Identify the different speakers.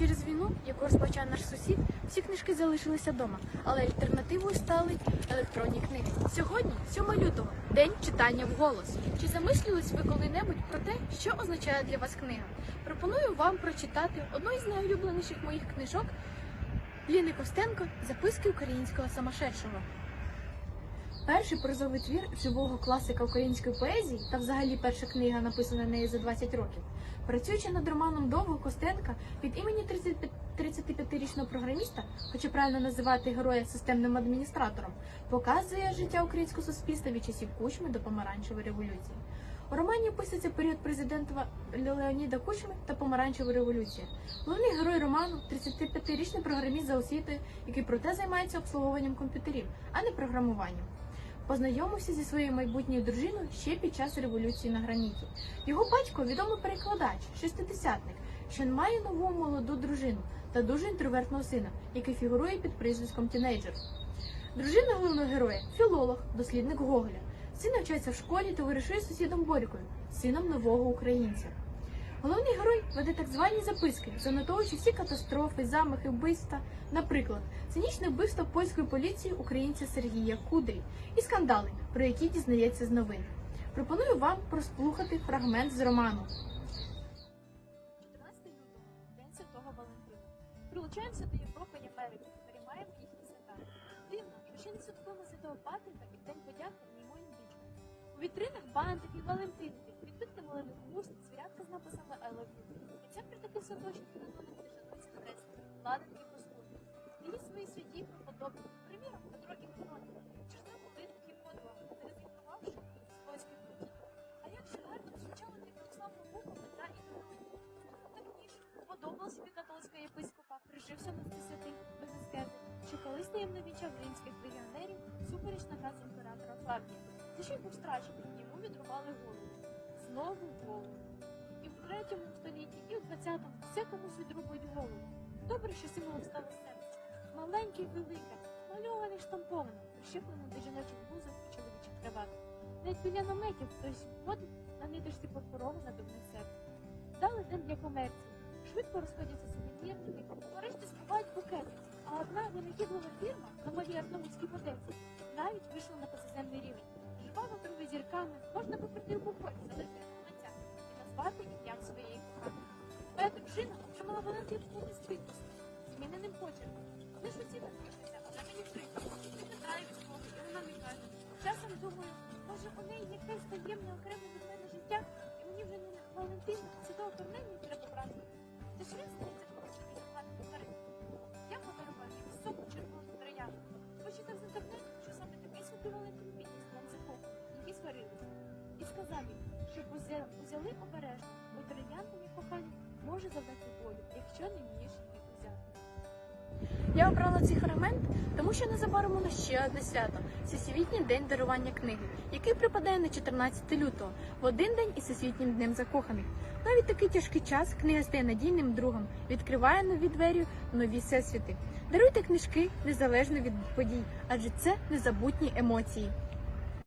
Speaker 1: Через війну, яку розпочав наш сусід, всі книжки залишилися вдома, але альтернативою стали електронні книги. Сьогодні, 7 лютого, день читання вголос. Чи замислювались ви коли-небудь про те, що означає для вас книга? Пропоную вам прочитати одну із найулюбленіших моїх книжок Ліни Костенко Записки українського самошедшого. Перший прозовий твір живого класика української поезії та взагалі перша книга, написана нею за 20 років. Працюючи над романом Довго Костенка від імені 35 35-річного програміста, хоче правильно називати героя системним адміністратором, показує життя українського суспільства від часів Кучми до помаранчевої революції. У романі описується період президентства Леоніда Кучми та помаранчевої революції. Головний герой роману 35-річний програміст за освітою, який проте займається обслуговуванням комп'ютерів, а не програмуванням. Познайомився зі своєю майбутньою дружиною ще під час революції на граніті. Його батько відомий перекладач, шестидесятник, що має нову молоду дружину та дуже інтровертного сина, який фігурує під прізвиськом тінейджер. Дружина головного героя філолог, дослідник Гоголя. Син навчається в школі та вирішує з сусідом Борькою, сином нового українця. Головний герой веде так звані записки, занотовуючи всі катастрофи, замахи, вбивства. Наприклад, цинічне вбивство польської поліції українця Сергія Кудрі і скандали, про які дізнається з новин. Пропоную вам прослухати фрагмент з роману.
Speaker 2: 14 лютого, День Святого Валентина. Прилучаємося до Європи і Америки, переймаємо їхні свята. Дивно, що ще не святкуємо Святого Патрика і День подяки йому індичку. У вітринах бантики, валентинки, відбитки малиних вуст, звірятка з написами I love you. Рецептор таких святочків на номер державниці хрест, ладанки прослуги. Мені свої святі колись таємно вінчав римських легіонерів супереч наказу імператора Флавія. Що й був страчений, йому відрубали голову. Знову голову. І в третьому столітті, і в двадцятому все комусь відрубують голову. Добре, що символом стало серце. Маленьке і велике, мальоване штамповане, прищеплене до жіночих вузок і чоловічих крават. Навіть біля наметів хтось водить на ниточці пурпуроване до них серце. Дали день для комерції. Швидко розходяться сувенірники, нарешті скупають букети. А одна винахідлива фірма на малій Арнольдській потеці навіть вийшла на позаземний рівень. Жива над зірками, можна у бухой, залежно від лиця, і назвати ім'ям своєї коханої. Моя дружина отримала Валентинку не свідкості, зміненим почерком. Ж усі так пишуться, а на мені прикро. І питаю слово, і вона не каже. Часом думаю, може у неї якесь таємне окреме від мене життя, і мені вже не Валентина, святого Корнелія треба брати. Це ж він узяли обережно, бо трояндами кохання може завдати болю, якщо не вмієш їх узяти.
Speaker 1: Я обрала цей фрагмент, тому що незабаром у нас ще одне свято Всесвітній день дарування книги, який припадає на 14 лютого, в один день із Всесвітнім днем закоханих. Навіть такий тяжкий час книга стає надійним другом, відкриває нові двері нові всесвіти. Даруйте книжки незалежно від подій, адже це незабутні емоції.